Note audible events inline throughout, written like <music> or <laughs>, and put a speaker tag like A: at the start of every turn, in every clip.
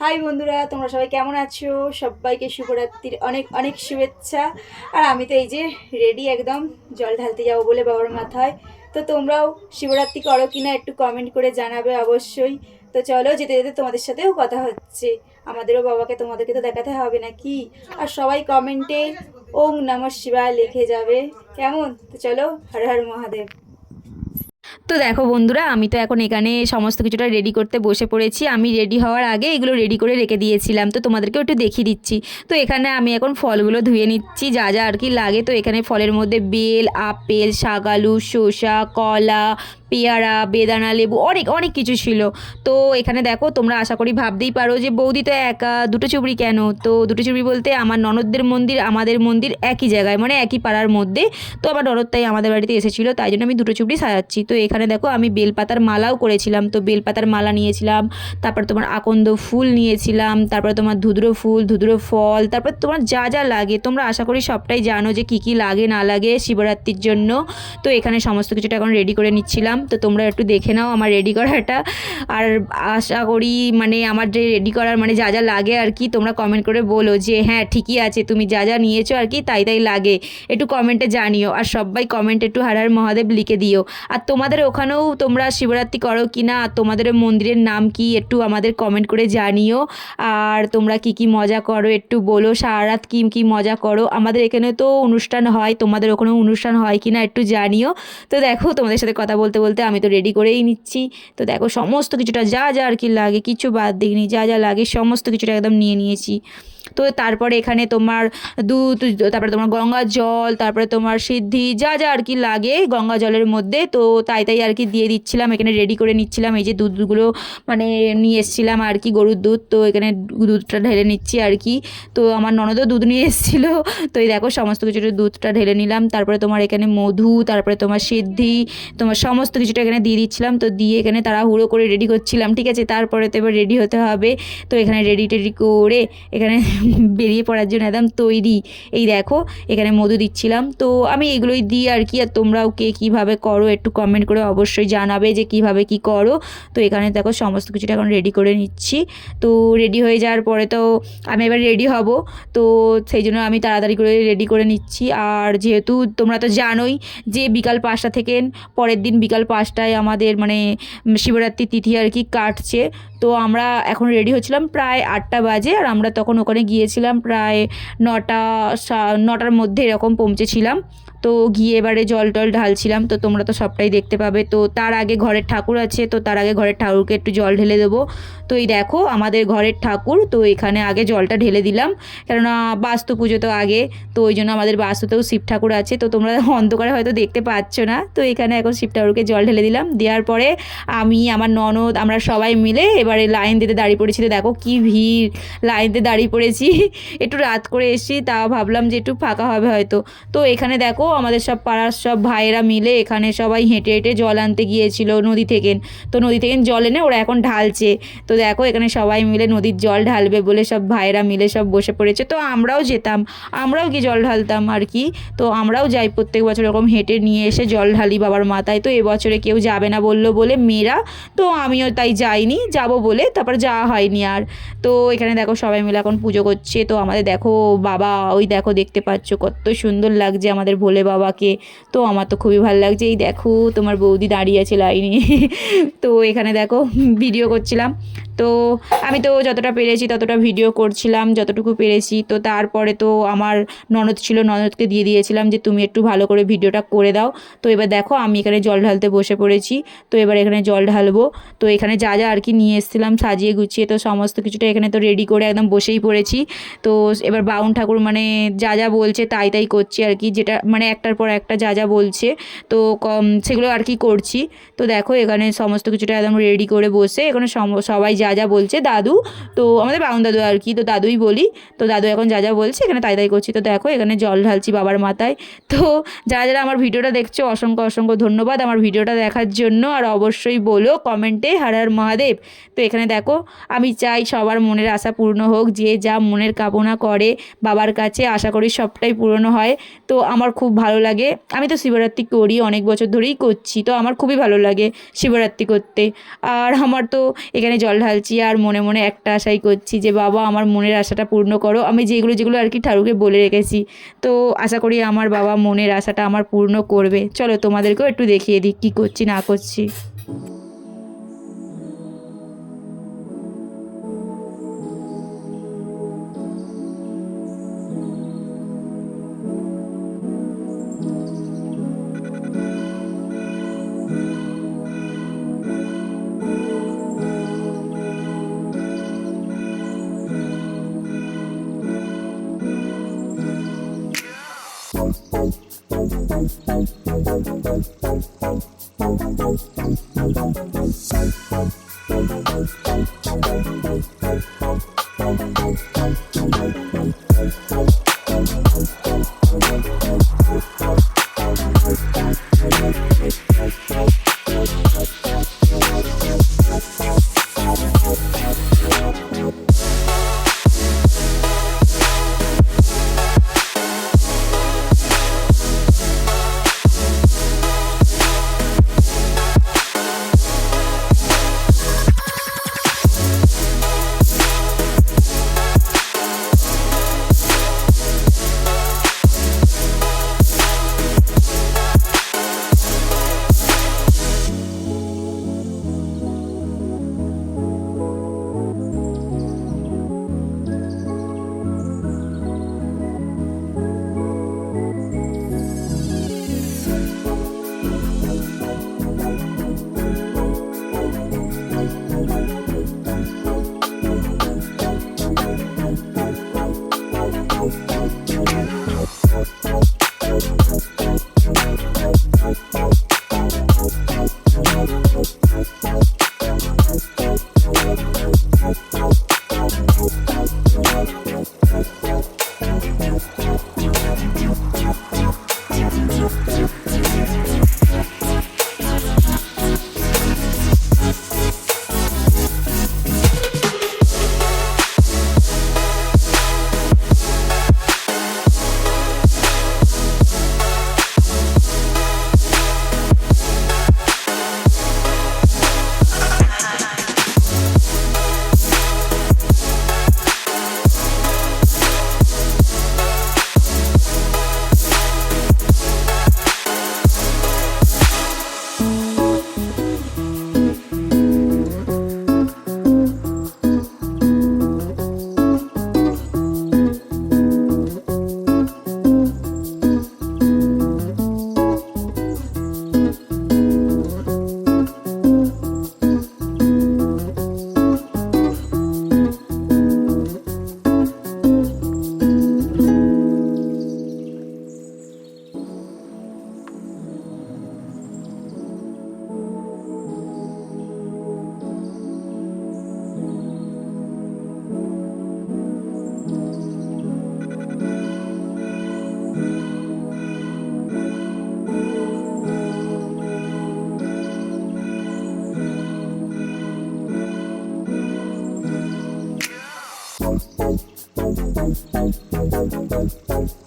A: High বন্ধুরা, তোমরা সবাই কেমন আছো? সবাইকে শুভরাত্রির অনেক অনেক শুভেচ্ছা। আর আমি তো এই যে রেডি একদম, জল ঢালতে যাব বলে বাবার মাথায়। তো তোমরাও শিবরাত্রি করো কিনা একটু কমেন্ট করে জানাবে অবশ্যই। তো চলো, যেতে যেতে তোমাদের সাথেও কথা হচ্ছে। আমাদেরও বাবাকে তোমাদেরকে তো দেখাতে হবে নাকি? আর সবাই কমেন্টে ওম নমঃ শিবায় লিখে যাবে। কেমন? তো চলো, হর হর মহাদেব।
B: তো দেখো বন্ধুরা, আমি তো এখন এখানে সমস্ত কিছুটা রেডি করতে বসে পড়েছি। আমি রেডি হওয়ার আগে এগুলো রেডি করে রেখে দিয়েছিলাম, তো তোমাদেরকে একটু দেখিয়ে দিচ্ছি। তো এখানে আমি এখন ফলগুলো ধুয়ে নিচ্ছি, যা যা আর কি লাগে। তো এখানে ফলের মধ্যে বেল, আপেল শাকালু শসা, কলা পেয়ারা, বেদানা, লেবু, অনেক অনেক কিছু ছিল। তো এখানে দেখো, তোমরা আশা করি ভাবতেই পারো যে বৌদি তো একা, দুটো চুবড়ি কেন? তো দুটো চুবড়ি বলতে আমার ননদদের মন্দির, আমাদের মন্দির একই জায়গায় মানে একই পাড়ার মধ্যে। তো আমার ননদ তাই আমাদের বাড়িতে এসেছিল, তাই জন্য আমি দুটো চুবড়ি সাজাচ্ছি। তো এখানে দেখো, আমি বেলপাতার মালাও করেছিলাম। তো বেলপাতার মালা নিয়েছিলাম, তারপর তোমার আকন্দ ফুল নিয়েছিলাম, তারপর তোমার ধুদ্র ফুল, ধুদ্র ফল, তারপর তোমার যা যা লাগে। তোমরা আশা করি সবটাই জানো যে কী কী লাগে, না লাগে শিবরাত্রির জন্য। তো এখানে সমস্ত কিছুটা এখন রেডি করে নিচ্ছিলাম। তো তোমরা একটু দেখে নাও আমার রেডি করাটা। আর আশা করি মানে আমার যে রেডি করার মানে যা যা লাগে আর কি, তোমরা কমেন্ট করে বলো যে হ্যাঁ ঠিকই আছে, তুমি যা যা নিয়েছো আর কি, তাই তাই লাগে। একটু কমেন্টে জানিও, আর সবাই কমেন্ট একটু হার হার মহাদেব লিখে দিও। আর তোমাদের ওখানেও তোমরা শিবরাত্রি করো কি না, আর তোমাদের মন্দিরের নাম কি, একটু আমাদের কমেন্ট করে জানিও। আর তোমরা কি কি মজা করো, একটু বলো সারা রাত কি কি মজা করো। আমাদের এখানে তো অনুষ্ঠান হয়, তোমাদের ওখানেও অনুষ্ঠান হয় কি না, একটু জানিও। তো দেখো, তোমাদের সাথে কথা বলতে বলতে আমি তো রেডি করেই নিচ্ছি। তো দেখো, সমস্ত কিছুটা যা যা আর কি লাগে, কিছু বাদ দিইনি, যা যা লাগে, সমস্ত কিছুটা একদম নিয়ে নিয়েছি। তো তারপরে এখানে তোমার দুধ, তারপরে তোমার গঙ্গা জল, তারপরে তোমার সিদ্ধি, যা যা আর কি লাগে গঙ্গা জলের মধ্যে। তো তাই তাই আর কি দিয়ে দিচ্ছিলাম, এখানে রেডি করে নিচ্ছিলাম। এই যে দুধগুলো মানে নিয়ে এসেছিলাম আর কি, গরুর দুধ। তো এখানে দুধটা ঢেলে নিচ্ছি আর কি। তো আমার ননদও দুধ নিয়ে এসেছিল। তো এই দেখো, সমস্ত কিছুটা দুধটা ঢেলে নিলাম। তারপরে তোমার এখানে মধু, তারপরে তোমার সিদ্ধি, তোমার সমস্ত কিছুটা এখানে দিয়ে দিচ্ছিলাম। তো দিয়ে এখানে তাড়াহুড়ো করে রেডি করছিলাম, ঠিক আছে? তারপরে তো এবার রেডি হতে হবে। তো এখানে রেডি টেডি করে এখানে বেরিয়ে পড়ার জন্য একদম তৈরি। এই দেখো, এখানে মধু দিচ্ছিলাম। তো আমি এগুলোই দিই আর কি, আর তোমরাও কে কীভাবে করো একটু কমেন্ট করে অবশ্যই জানাবে যে কীভাবে কি করো। তো এখানে দেখো সমস্ত কিছুটা এখন রেডি করে নিচ্ছি। তো রেডি হয়ে যাওয়ার পরে তো আমি এবার রেডি হব। তো সেই জন্য আমি তাড়াতাড়ি করে রেডি করে নিচ্ছি। আর যেহেতু তোমরা তো জানোই যে বিকাল পাঁচটা থেকে পরের দিন বিকাল পাঁচটায় আমাদের মানে শিবরাত্রি তিথি আর কি কাটছে তো আমরা এখন রেডি হচ্ছিলাম প্রায় আটটা বাজে আর আমরা তখন ওখানে গিয়েছিলাম প্রায় নটা নটার মধ্যে এরকম পৌঁছেছিলাম। তো গিয়ে এবারে জল টল ঢালছিলাম, তো তোমরা তো সবটাই দেখতে পাবে। তো তার আগে ঘরের ঠাকুর আছে, তো তার আগে ঘরের ঠাকুরকে একটু জল ঢেলে দেবো। তো এই দেখো, আমাদের ঘরের ঠাকুর, তো এখানে আগে জলটা ঢেলে দিলাম। কেননা বাস্তু পুজো তো আগে, তো ওই জন্য আমাদের বাস্তুতেও শিব ঠাকুর আছে। তো তোমরা অন্ধকারে হয়তো দেখতে পাচ্ছ না, তো এখানে এখন শিব ঠাকুরকে জল ঢেলে দিলাম। দেওয়ার পরে আমি, আমার ননদ, আমরা সবাই মিলে এবারে লাইন দিতে দাঁড়িয়ে পড়েছি। তো দেখো কি ভিড়, লাইন দাঁড়িয়ে পড়েছি। <laughs> একটু রাত করে এসেছি তা ভাবলাম যে একটু ফাঁকা হবে হয়তো। তো এখানে দেখো আমাদের সব পাড়ার সব ভাইয়েরা মিলে এখানে সবাই হেঁটে হেঁটে জল আনতে গিয়েছিল নদী থেকে। তো নদী থেকে জল এনে ওরা এখন ঢালছে। তো দেখো এখানে সবাই মিলে নদীর জল ঢালবে বলে সব ভাইয়েরা মিলে সব বসে পড়েছে। তো আমরাও যেতাম, আমরাও কি জল ঢালতাম আর কি। তো আমরাও যাই প্রত্যেক বছর এরকম হেঁটে নিয়ে এসে জল ঢালি বাবার মাথায়। তো এবছরে কেউ যাবে না বলল বলে মেয়েরা, তো আমিও তাই যাইনি, যাব বলে তারপর যাওয়া হয়নি আর। তো এখানে দেখো সবাই মিলে এখন পুজো করছে। তো আমাদের দেখো বাবা, ওই দেখো দেখতে পাচ্ছ কত সুন্দর লাগছে আমাদের ভোলে বাবাকে। তো আমার তো খুবই ভালো লাগছে। এই দেখো তোমার বৌদি দাঁড়িয়ে আছে লাইনে। <laughs> তো এখানে দেখো, ভিডিও করছিলাম। তো আমি তো যতটা পেরেছি ততটা ভিডিও করছিলাম, যতটুকু পেরেছি। তো তারপরে তো আমার ননদ ছিল, ননদকে দিয়ে দিয়েছিলাম যে, তুমি একটু ভালো করে ভিডিওটা করে দাও। তো এবার দেখো, আমি এখানে জল ঢালতে বসে পড়েছি। তো এবার এখানে জল ঢালবো। তো এখানে যা যা আর কি নিয়ে এসেছিলাম সাজিয়ে গুছিয়ে, তো সমস্ত কিছুটা এখানে তো রেডি করে একদম বসেই পড়েছি। তো এবার বাউন ঠাকুর মানে যা যা বলছে তাই তাই করছি আর কি। যেটা মানে একটার পর একটা যা যা বলছে, তো সেগুলো আর কি করছি। তো দেখো, এখানে সমস্ত কিছুটা একদম রেডি করে বসে এখানে সবাই যা যা যা বলছে দাদু, তো আমাদের বাউন দাদু আর কি, তো দাদুই বলি, তো দাদু এখন যা যা বলছে এখানে তাই তাই করছি, তো দেখো এখানে জল ঢালছি বাবার মাথায়, তো যারা যারা আমার ভিডিওটা দেখছ, অসংখ্য অসংখ্য ধন্যবাদ আমার ভিডিওটা দেখার জন্য, আর অবশ্যই বলো কমেন্টে হর হর মহাদেব, তো এখানে দেখো আমি চাই সবার মনের আশা পূর্ণ হোক, যে যা মনের কামনা করে বাবার কাছে, আশা করি সবটাই পূরণ হয়, তো আমার খুব ভালো লাগে, আমি তো শিবরাত্রি করি, অনেক বছর ধরেই করছি, তো আমার খুবই ভালো লাগে শিবরাত্রি করতে, আর আমার তো এখানে জল ঢাল ঢালছি আর মনে মনে একটা আশাই করছি যে, বাবা, আমার মনের আশাটা পূর্ণ করো। আমি যেগুলো যেগুলো আর কি ঠাকুরকে বলে রেখেছি। তো আশা করি আমার বাবা মনের আশাটা আমার পূর্ণ করবে। চলো তোমাদেরকেও একটু দেখিয়ে দিই কী করছি, না করছি। Thank you.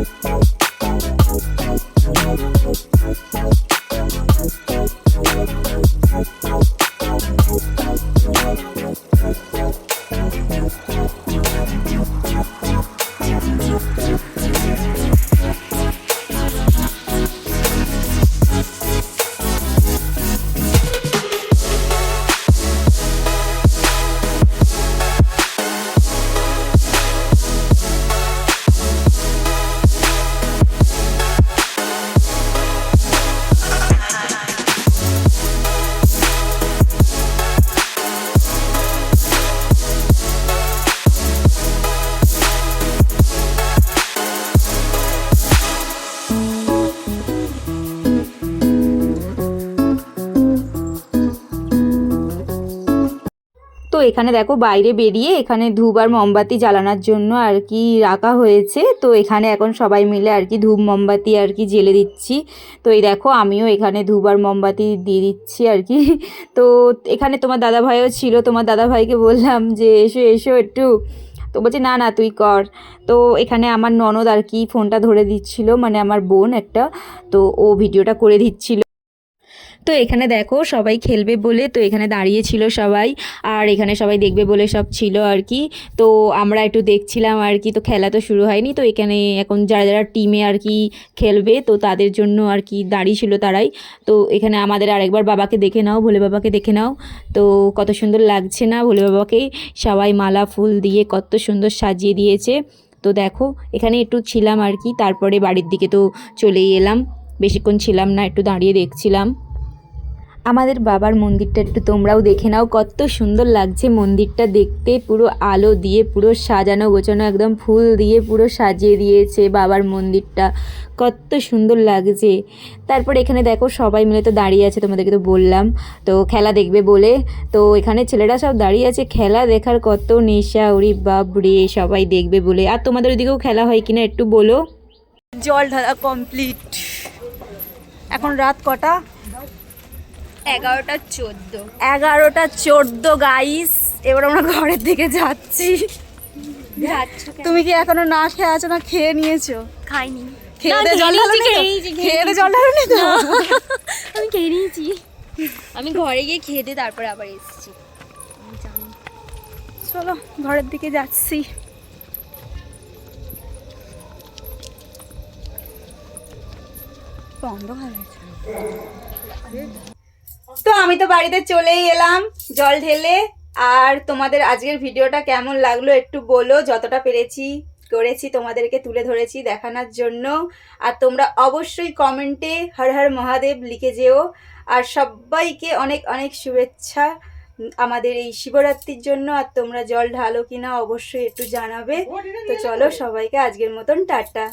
B: Bye. এখানে দেখো বাইরে বেরিয়ে এখানে ধূপ আর মোমবাতি জ্বালানোর জন্য আর কি রাখা হয়েছে। তো এখানে এখন সবাই মিলে আর কি ধূপ, মোমবাতি আর কি জেলে দিচ্ছি। তো এই দেখো আমিও এখানে ধূপ আর মোমবাতি দিয়ে দিচ্ছি আর কি। <laughs> তো এখানে তোমার দাদা ভাইও ছিল, তোমার দাদা ভাইকে বললাম যে, এসো এসো একটু। তো বলছে, না না, তুই কর। তো এখানে আমার ননদ আর কি ফোনটা ধরে দিচ্ছিল মানে আমার বোন একটা। তো ও ভিডিওটা করে দিচ্ছিল। তো এখানে দেখো সবাই খেলবে বলে তো এখানে দাঁড়িয়েছিল সবাই, আর এখানে সবাই দেখবে বলে সব ছিল আর কি। তো আমরা একটু দেখছিলাম আর কি, তো খেলা তো শুরু হয়নি, তো এখানে এখন যারা যারা টিমে আর কি খেলবে, তো তাদের জন্য আর কি দাঁড়িয়েছিল তারাই। তো এখানে আমাদের আরেকবার বাবাকে দেখে নাও, ভোলে বাবাকে দেখে নাও। তো কত সুন্দর লাগছে না ভোলে বাবাকে, সবাই মালা ফুল দিয়ে কত সুন্দর সাজিয়ে দিয়েছে। তো দেখো এখানে একটু ছিলাম আর কি, তারপরে বাড়ির দিকে তো চলেই এলাম। বেশিক্ষণ ছিলাম না, একটু দাঁড়িয়ে দেখছিলাম। আমাদের বাবার মন্দিরটা একটু তোমরাও দেখে নাও। কত সুন্দর লাগছে মন্দিরটা দেখতে। পুরো আলো দিয়ে, পুরো সাজানো, গোছানো, একদম ফুল দিয়ে পুরো সাজিয়ে দিয়েছে বাবার মন্দিরটা। কত সুন্দর লাগছে। তারপর এখানে দেখো সবাই মিলে তো দাঁড়িয়ে আছে, তোমাদেরকে তো বললাম। তো খেলা দেখবে বলে। তো এখানে ছেলেরা সব দাঁড়িয়ে আছে। খেলা দেখার কত নেশা, ওরি বাপ রে, সবাই দেখবে বলে। আর তোমাদের ওদিকেও খেলা হয় কিনা একটু বলো।
A: জল ঢালা কমপ্লিট এখন রাত কটা?
C: এগারোটা চোদ্দ।
A: এগারোটা চোদ্দ গাইস এবার আমরা ঘরের দিকে যাচ্ছি। তুমি কি এখনও না খেয়ে আছো না খেয়ে নিয়েছো?
C: খাইনি।
A: খেয়ে জল
C: খেয়ে
A: জল তো?
C: আমি খেয়ে নিয়েছি। আমি ঘরে গিয়ে খেয়ে দিয়ে তারপরে আবার এসেছি।
A: চলো ঘরের দিকে যাচ্ছি। বন্ধ হয়ে গেছে। তো আমি তো বাড়িতে চলেই এলাম, জল ঢেলে। আর তোমাদের আজকের ভিডিওটা কেমন লাগল একটু বলো। যতটা পেরেছি করেছি তোমাদেরকে তুলে ধরেছি দেখানোর জন্য। আর তোমরা অবশ্যই কমেন্টে হর হর মহাদেব লিখে যেও। আর সবাইকে অনেক অনেক শুভেচ্ছা আমাদের এই শিবরাত্রির জন্য। আর তোমরা জল ঢালো কিনা অবশ্যই একটু জানাবে। তো চলো সবাইকে আজকের মতন টাটা।